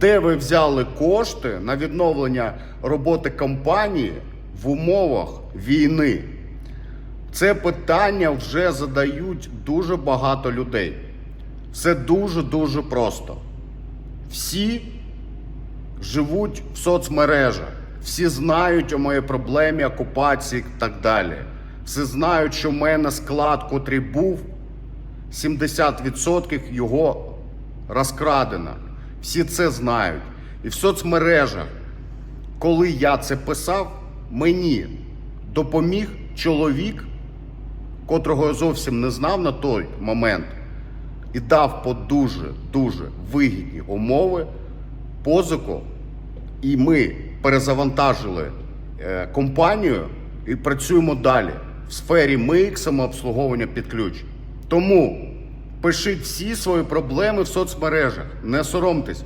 де ви взяли кошти на відновлення роботи компанії в умовах війни? Це питання вже задають дуже багато людей. Все дуже дуже просто. Всі живуть в соцмережах, всі знають о моїй проблемі окупації і так далі. Всі знають, що в мене склад, котрий був, 70% його розкрадено. Всі це знають. І в соцмережах, коли я це писав, мені допоміг чоловік, котрого я зовсім не знав на той момент, і дав по дуже дуже вигідні умови позику, і ми перезавантажили е, компанію і працюємо далі в сфері МИК, самообслуговування під ключ. Тому пишіть всі свої проблеми в соцмережах, не соромтесь.